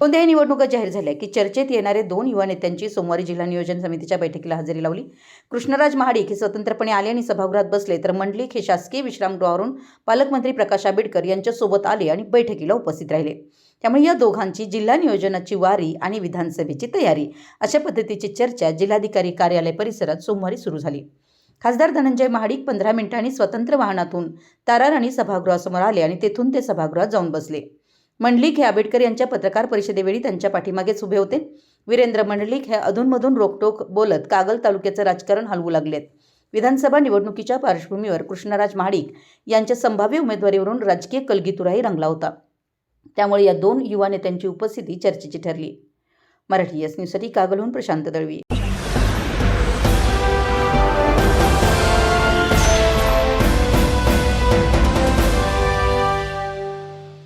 कोणत्याही निवडणुका जाहीर झाल्या की चर्चेत येणारे दोन युवा नेत्यांची सोमवारी जिल्हा नियोजन समितीच्या बैठकीला हजेरी लावली. कृष्णराज महाडिक हे स्वतंत्रपणे आले आणि सभागृहात बसले तर मंडलिक हे शासकीय विश्रामगृहावरून पालकमंत्री प्रकाश आंबेडकर यांच्यासोबत आले आणि बैठकीला उपस्थित राहिले. त्यामुळे या दोघांची जिल्हा नियोजनाची वारी आणि विधानसभेची तयारी अशा पद्धतीची चर्चा जिल्हाधिकारी कार्यालय परिसरात सोमवारी सुरू झाली. खासदार धनंजय महाडिक पंधरा मिनिटांनी स्वतंत्र वाहनातून ताराराणी सभागृहासमोर आले आणि तेथून ते सभागृहात जाऊन बसले. मंडलिक हे आंबेडकर यांच्या पत्रकार परिषदेवेळी त्यांच्या पाठीमागेच उभे होते. वीरेंद्र मंडलिक हे अधूनमधून रोकटोक बोलत कागल तालुक्याचं राजकारण हलवू लागलेत. विधानसभा निवडणुकीच्या पार्श्वभूमीवर कृष्णराज महाडिक यांच्या संभाव्य उमेदवारीवरून राजकीय कलगीतुराही रंगला होता. त्यामुळे या दोन युवा नेत्यांची उपस्थिती चर्चेची ठरली. मराठी एस न्यूजसाठी कागलहून प्रशांत दळवी.